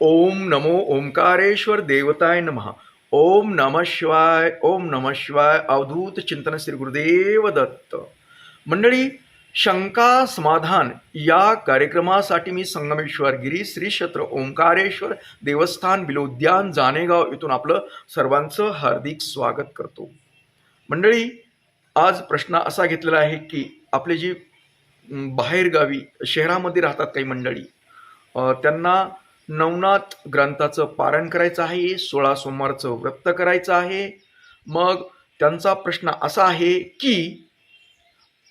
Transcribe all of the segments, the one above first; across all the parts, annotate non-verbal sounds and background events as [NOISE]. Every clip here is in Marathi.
ओम नमो ओंकारेश्वर देवताय नमः. ओम नम शिवाय ओम नम शिवाय अवधूत चिंतन श्री गुरुदेव दत्त. मंडळी शंका समाधान या कार्यक्रमासाठी मी संगमेश्वर गिरी श्री क्षेत्र ओंकारेश्वर देवस्थान बिलोद्यान जानेगाव इथून आपलं सर्वांचं हार्दिक स्वागत करतो. मंडळी आज प्रश्न असा घेतलेला आहे की आपले जी बाहेरगावी शहरामध्ये राहतात काही मंडळी त्यांना नवनाथ ग्रंथाचं पारण करायचं आहे सोळा सोमवारचं व्रत करायचं आहे. मग त्यांचा प्रश्न असा आहे की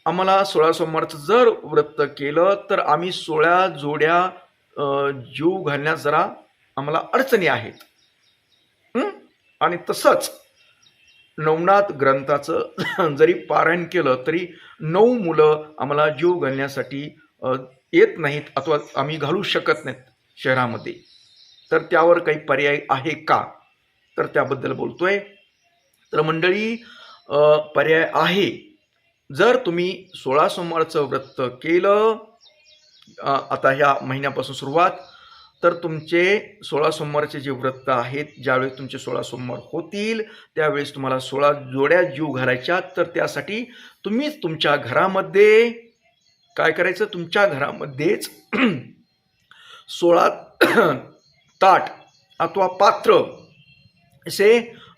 आम्हाला सोळा सोमवारचं जर व्रत केलं तर आम्ही सोळा जोड्या जीव घालण्यास जरा आम्हाला अडचणी आहेत. आणि तसंच नवनाथ ग्रंथाचं [LAUGHS] जरी पारायण केलं तरी नऊ मुलं आम्हाला जीव घालण्यासाठी येत नाहीत अथवा आम्ही घालू शकत नाहीत. शहरामध्ये. तर त्यावर काही पर्याय आहे का? तर त्याबद्दल बोलतोय. तर मंडळी पर्याय आहे. जर तुम्ही सोळा सोमवारचं व्रत केलं आता ह्या महिन्यापासून सुरुवात तर तुमचे सोळा सोमवारचे जे व्रत आहेत ज्यावेळेस तुमचे सोळा सोमवार होतील त्यावेळेस तुम्हाला सोळा जोड्या जीव घालायच्या. तर त्यासाठी तुम्हीच तुमच्या घरामध्ये काय करायचं? तुमच्या घरामध्येच सोळा [CLEARS THROAT] ताट अथवा पात्र असे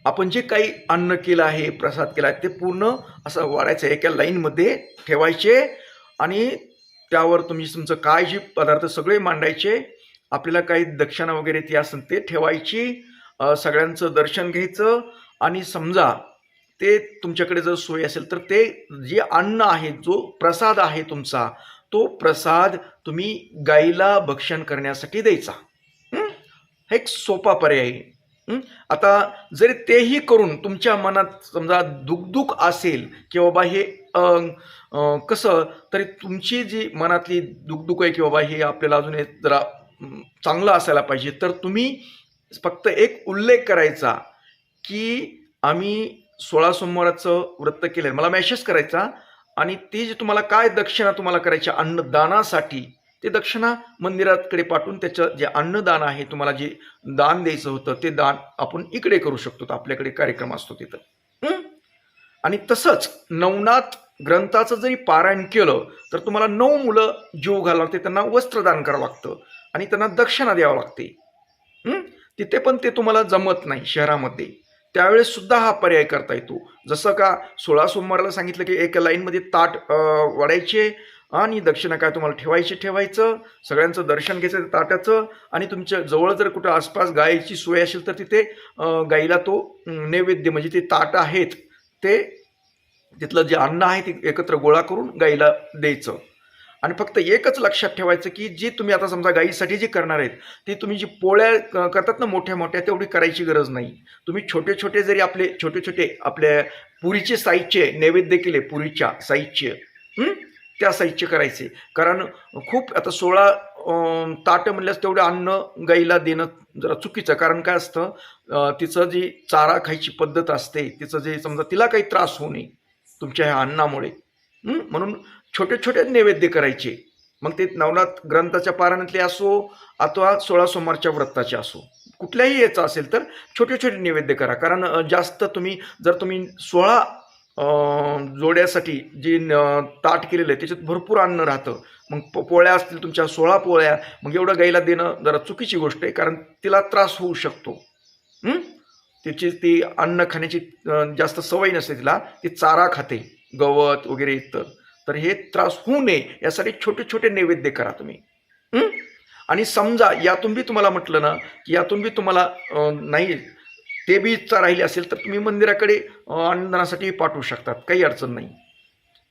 आपण जे काही अन्न केलं आहे प्रसाद केला आहे ते पूर्ण असं वाढायचं एका लाईनमध्ये ठेवायचे आणि त्यावर तुम्ही तुमचं काय जे पदार्थ सगळे मांडायचे. आपल्याला काही दक्षिणा वगैरे ती असेल ते ठेवायची. सगळ्यांचं दर्शन घ्यायचं आणि समजा ते तुमच्याकडे जर सोय असेल तर ते जे अन्न आहे जो प्रसाद आहे तुमचा तो प्रसाद तुम्ही गाईला भक्षण करण्यासाठी द्यायचा. हा? एक सोपा पर्याय आता जरी तेही करून तुमच्या मनात समजा दुखदुख असेल की बाबा हे कसं तरी तुमची जी मनातली दुखदुख आहे की बाबा हे आपल्याला अजून हे जरा चांगलं असायला पाहिजे तर तुम्ही फक्त एक उल्लेख करायचा की आम्ही सोळा सोमवाराचं व्रत केलं मला मेसेज करायचा आणि ती जी तुम्हाला काय दक्षिणा तुम्हाला करायची अन्नदानासाठी ते दक्षिणा मंदिराकडे पाठवून त्याचं जे अन्नदान आहे तुम्हाला जे दान द्यायचं होतं ते दान आपण इकडे करू शकतो. तर आपल्याकडे कार्यक्रम असतो तिथं. आणि तसंच नवनाथ ग्रंथाचं जरी पारायण केलं तर तुम्हाला नऊ मुलं जीव घालावं लागते त्यांना वस्त्रदान करावं लागतं आणि त्यांना दक्षिणा द्यावं लागते. तिथे पण ते तुम्हाला जमत नाही शहरामध्ये. त्यावेळेस सुद्धा हा पर्याय करता येतो. जसं का सोळा सोमवारला सांगितलं की एका लाईनमध्ये ताट वाढायचे आणि दक्षिणा काय तुम्हाला ठेवायचे ठेवायचं. सगळ्यांचं दर्शन घ्यायचं त्या ताटाचं आणि तुमच्या जवळ जर कुठं आसपास गायीची सोय असेल तर तिथे गाईला तो नैवेद्य म्हणजे ते ताट आहेत ते तिथलं जे अन्न आहे ते एकत्र गोळा करून गाईला द्यायचं. आणि फक्त एकच लक्षात ठेवायचं की जी तुम्ही आता समजा गाईसाठी जी करणार आहेत ती तुम्ही जी पोळ्या क- करतात ना मोठ्या मोठ्या तेवढी करायची गरज नाही. तुम्ही छोटे छोटे जरी आपले छोटे छोटे आपल्या पुरीचे साईजचे नैवेद्य केले पुरीच्या साईजचे त्या साईजचे करायचे. कारण खूप आता सोळा ताटं म्हणल्यास तेवढं अन्न गाईला देणं जरा चुकीचं. कारण काय असतं तिचं जी चारा खायची पद्धत असते तिचं जे समजा तिला काही त्रास होऊ नये तुमच्या ह्या अन्नामुळे म्हणून छोटे छोटे नैवेद्य करायचे. मग ते नवनाथ ग्रंथाच्या पारायणातले असो अथवा सोळा सोमवारच्या व्रताचे असो. कुठल्याही याचं असेल तर छोटे छोटे नैवेद्य करा. कारण जास्त तुम्ही जर तुम्ही सोळा जोड्यासाठी जी न- ताट केलेलं आहे त्याच्यात भरपूर अन्न राहतं. मग प- पोळ्या असतील तुमच्या सोळा पोळ्या मग एवढं गाईला देणं जरा चुकीची गोष्ट आहे कारण तिला त्रास होऊ शकतो. त्याची तिची ती अन्न खाण्याची जास्त सवय नसते तिला ती चारा खाते. गवत वगैरे इतर तर हे त्रास होऊ नये यासाठी छोटे छोटे नैवेद्य करा तुम्ही. आणि समजा यातून बी तुम्हाला म्हटलं ना की यातून बी तुम्हाला नाही ते बी इच्छा राहिली असेल तर तुम्ही मंदिराकडे अन्नदानासाठी पाठवू शकतात काही अडचण नाही.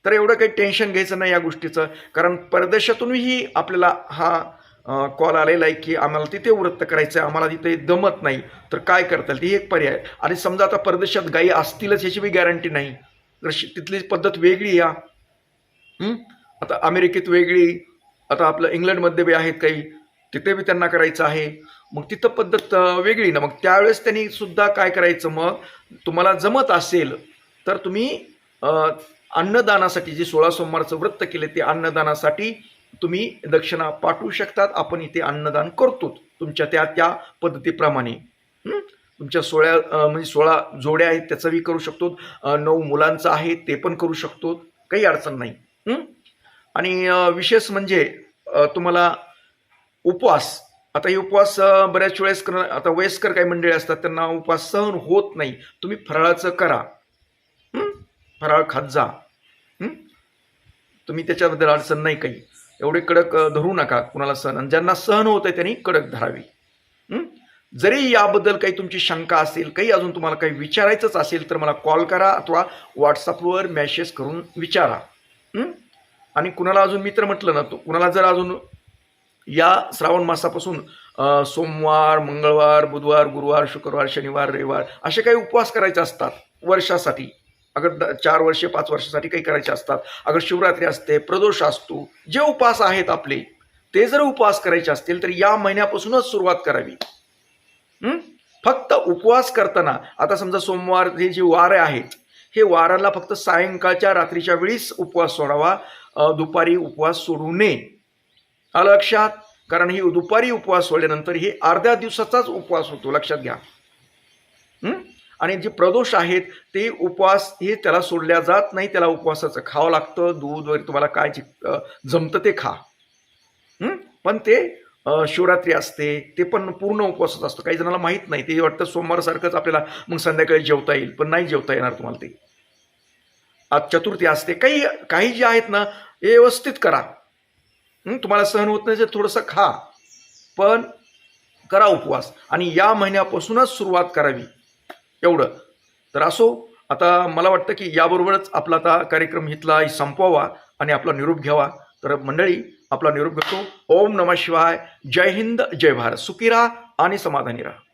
तर एवढं काही टेन्शन घ्यायचं नाही या गोष्टीचं कारण परदेशातूनही आपल्याला हा कॉल आलेला आहे की आम्हाला तिथे व्रत करायचं आहे आम्हाला तिथे दमत नाही. तर काय करता येईल? ती एक पर्याय. आहे. आणि समजा आता परदेशात गायी असतीलच याची बी गॅरंटी नाही. तर तिथली पद्धत वेगळी या. आता अमेरिकेत वेगळी आता आपलं इंग्लंडमध्ये बी आहेत काही. तिथे बी त्यांना करायचं आहे. मग तिथं पद्धत वेगळी ना. मग त्यावेळेस त्यांनी सुद्धा काय करायचं? मग तुम्हाला जमत असेल तर तुम्ही अन्नदानासाठी जे सोळा सोमवारचं व्रत केले ते अन्नदानासाठी तुम्ही दक्षिणा पाठवू शकतात. आपण इथे अन्नदान करतो तुमच्या त्या त्या पद्धतीप्रमाणे. तुमच्या सोळ्या म्हणजे सोळा जोड्या आहेत त्याचंही करू शकतो नऊ मुलांचं आहे ते पण करू शकतो काही अडचण नाही. आणि विशेष म्हणजे तुम्हाला उपवास. आता हे उपवास बऱ्याच वेळेस करणं आता वयस्कर काही मंडळी असतात त्यांना उपवास सहन होत नाही. तुम्ही फराळाचं करा. फराळ खात जा. तुम्ही त्याच्याबद्दल अडचण नाही काही. एवढे कडक धरू नका कुणाला सहन. आणि ज्यांना सहन होत आहे त्यांनी कडक धरावी. जरी याबद्दल काही तुमची शंका असेल काही अजून तुम्हाला काही विचारायचंच असेल तर मला कॉल करा अथवा व्हॉट्सअपवर मेसेज करून विचारा. आणि कुणाला अजून मित्र म्हटलं ना तो कुणाला जर अजून या श्रावण मासापासून सोमवार मंगळवार बुधवार गुरुवार शुक्रवार शनिवार रविवार असे काही उपवास करायचे असतात वर्षासाठी. अगर द- चार वर्षे पाच वर्षासाठी काही करायचे असतात. अगर शिवरात्री असते प्रदोष असतो जे उपवास आहेत आपले ते जर उपवास करायचे असतील तर या महिन्यापासूनच सुरुवात करावी. फक्त उपवास करताना आता समजा सोमवार हे जे वार आहेत हे वाराला फक्त सायंकाळच्या रात्रीच्या वेळीच उपवास सोडावा. दुपारी उपवास सोडू नये. आलं लक्षात? कारण ही दुपारी उपवास सोडल्यानंतर हे अर्ध्या दिवसाचाच उपवास होतो. लक्षात घ्या. आणि जे प्रदोष आहेत ते उपवास हे त्याला सोडल्या जात नाही. त्याला उपवासाचं खावं लागतं. दूध वगैरे तुम्हाला काय जमतं ते खा. पण ते शिवरात्री असते ते पण पूर्ण उपवासच असतो. काही जणांना माहीत नाही. ते वाटतं सोमवारसारखंच आपल्याला मग संध्याकाळी जेवता येईल पण नाही जेवता येणार तुम्हाला ते. आज चतुर्थी असते. काही काही जे आहेत ना व्यवस्थित करा. तुम्हाला सहन होत नाही तर थोडंसं खा. पण करा उपवास. आणि या महिन्यापासूनच सुरुवात करावी. एवढं. तर असो आता मला वाटतं की याबरोबरच आपला आता कार्यक्रम इथला संपवावा आणि आपला निरोप घ्यावा. तर मंडळी आपला निरोप घेतो. ओम नमः शिवाय. जय हिंद जय भारत. सुखी राहा आणि समाधानी राहा.